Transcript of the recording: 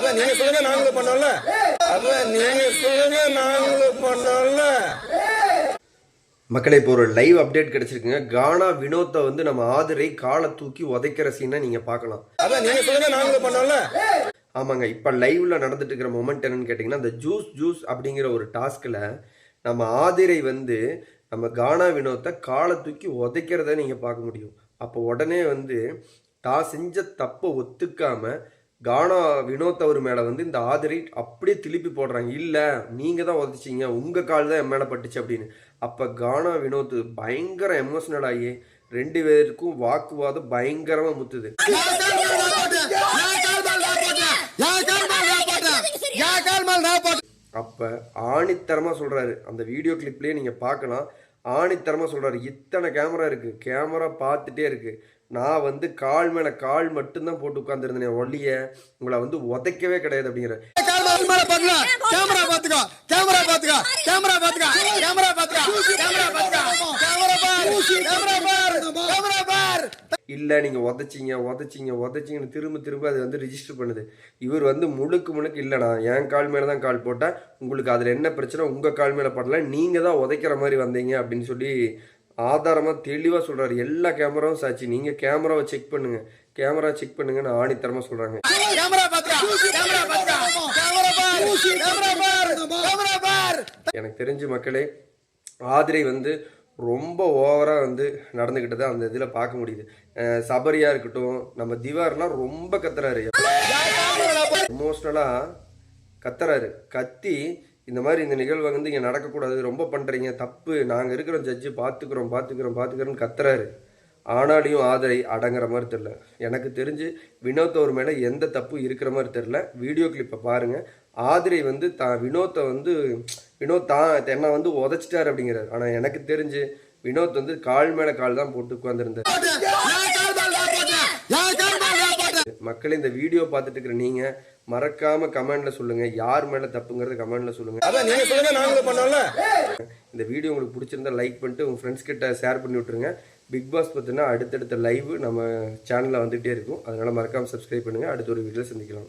அதான் நீங்க சொல்லுங்க நாங்களும் பண்ணோம்ல? அதான் நீங்க சொல்லுங்க நாங்களும் பண்ணோம்ல? மக்களே இப்போ ஒரு லைவ் அப்டேட் கிடைச்சிருக்குங்க. கானா வினோத்தை வந்து நம்ம ஆதிரை காலை தூக்கி உதைக்கிற சீனை நீங்க பார்க்கலாம். அதான் நீங்க சொல்லுங்க நாங்களும் பண்ணோம்ல? ஆமாங்க இப்போ லைவ்ல நடந்துட்டு இருக்கிற மொமெண்ட் என்னன்னு கேட்டிங்கன்னா அந்த ஜூஸ் ஜூஸ் அப்படிங்கிற ஒரு டாஸ்கில் நம்ம ஆதிரை வந்து நம்ம கானா வினோத்தை காலை தூக்கி உதைக்கிறத நீங்கள் பார்க்க முடியும். அப்போ உடனே வந்து தான் செஞ்ச தப்பை ஒத்துக்காம கானா வினோத் அவர் மேலே வந்து இந்த ஆதிரை அப்படியே திருப்பி போடுறாங்க. இல்லை நீங்கள் தான் உதச்சிங்க உங்கள் கால் தான் என் மேலே பட்டுச்சு அப்படின்னு. அப்போ கானா வினோத் பயங்கர எமோஷனல் ஆகி ரெண்டு பேருக்கும் வாக்குவாதம் பயங்கரமாக முத்துது. அப்போ ஆணித்தரமாக சொல்கிறாரு அந்த வீடியோ கிளிப்லேயே நீங்கள் பார்க்கலாம். ஆணித்தரமாக சொல்கிறாரு இத்தனை கேமரா இருக்குது கேமரா பார்த்துட்டே இருக்குது நான் வந்து கால் மேலே கால் மட்டும்தான் போட்டு உட்காந்துருந்தேன் ஒல்லிய உங்களை வந்து உதைக்கவே கிடையாது அப்படிங்கிற. கேமரா பாத்துக்கோ. கேமரா பாத்துக்கோ. கேமரா பாத்துக்கோ. கேமரா பாத்துக்கோ. கேமரா பாத்துக்கோ. கேமரா பார். கேமரா பார். கேமரா பார். இல்லை நீங்கள் உதைச்சிங்க உதைச்சிங்க உதைச்சிங்கன்னு திரும்ப திரும்ப அது வந்து ரிஜிஸ்டர் பண்ணுது. இவர் வந்து முழுக்கு முழுக்கு இல்லைண்ணா என் கால் மேலே தான் கால் போட்டேன். உங்களுக்கு அதில் என்ன பிரச்சனை? உங்கள் கால் மேலே படல. நீங்கள் தான் உதைக்கிற மாதிரி வந்தீங்க அப்படின்னு சொல்லி ஆதாரமாக தெளிவாக சொல்கிறாரு எல்லா கேமராவும் சாட்சி. நீங்கள் கேமராவை செக் பண்ணுங்கள் கேமரா செக் பண்ணுங்கன்னு ஆணித்தரமாக சொல்கிறாங்க எனக்கு தெரிஞ்ச மக்களே ஆதிரை வந்து ரொம்ப ஓவராக வந்து நடந்துக்கிட்டதை அந்த இதில் பார்க்க முடியுது. அஹ் சபரியா இருக்கட்டும் நம்ம திவார்லாம் ரொம்ப கத்துறாரு. எமோஷ்னலாக கத்துறாரு. கத்தி இந்த மாதிரி இந்த நிகழ்வை வந்து இங்கே நடக்கக்கூடாது ரொம்ப பண்ணுறீங்க தப்பு. நாங்கள் இருக்கிறோம் ஜட்ஜு பார்த்துக்குறோம் பார்த்துக்குறோம் பார்த்துக்குறோன்னு கத்துறாரு. ஆனாலையும் ஆதரை அடங்குற மாதிரி தெரில எனக்கு தெரிஞ்சு வினோத் அவர் மேலே எந்த தப்பு இருக்கிற மாதிரி தெரில வீடியோ கிளிப்பை பாருங்கள் ஆதிரை வந்து தான் வினோத்தை வந்து வினோத் தான் என்னை வந்து உதைச்சிட்டாரு அப்படிங்கிறாரு. ஆனால் எனக்கு தெரிஞ்சு வினோத் வந்து கால் மேலே கால் தான் போட்டு உட்காந்துருந்தார் மக்களே இந்த வீடியோ பார்த்துட்டு இருக்கிற நீங்கள் மறக்காமல் கமெண்டில் சொல்லுங்கள் யார் மேலே தப்புங்கிறத கமெண்டில் சொல்லுங்கள் அதான் நீங்க சொல்லுங்க நாங்களும் பண்ணோம்ல. இந்த வீடியோ உங்களுக்கு பிடிச்சிருந்தா லைக் பண்ணிட்டு உங்கள் ஃப்ரெண்ட்ஸ் கிட்ட ஷேர் பண்ணி விட்ருங்க பிக் பாஸ் பற்றினா அடுத்தடுத்த லைவ் நம்ம சேனலில் வந்துகிட்டே இருக்கும். அதனால் மறக்காமல் சப்ஸ்கிரைப் பண்ணுங்கள் அடுத்த ஒரு வீடியோ சந்திக்கலாம்.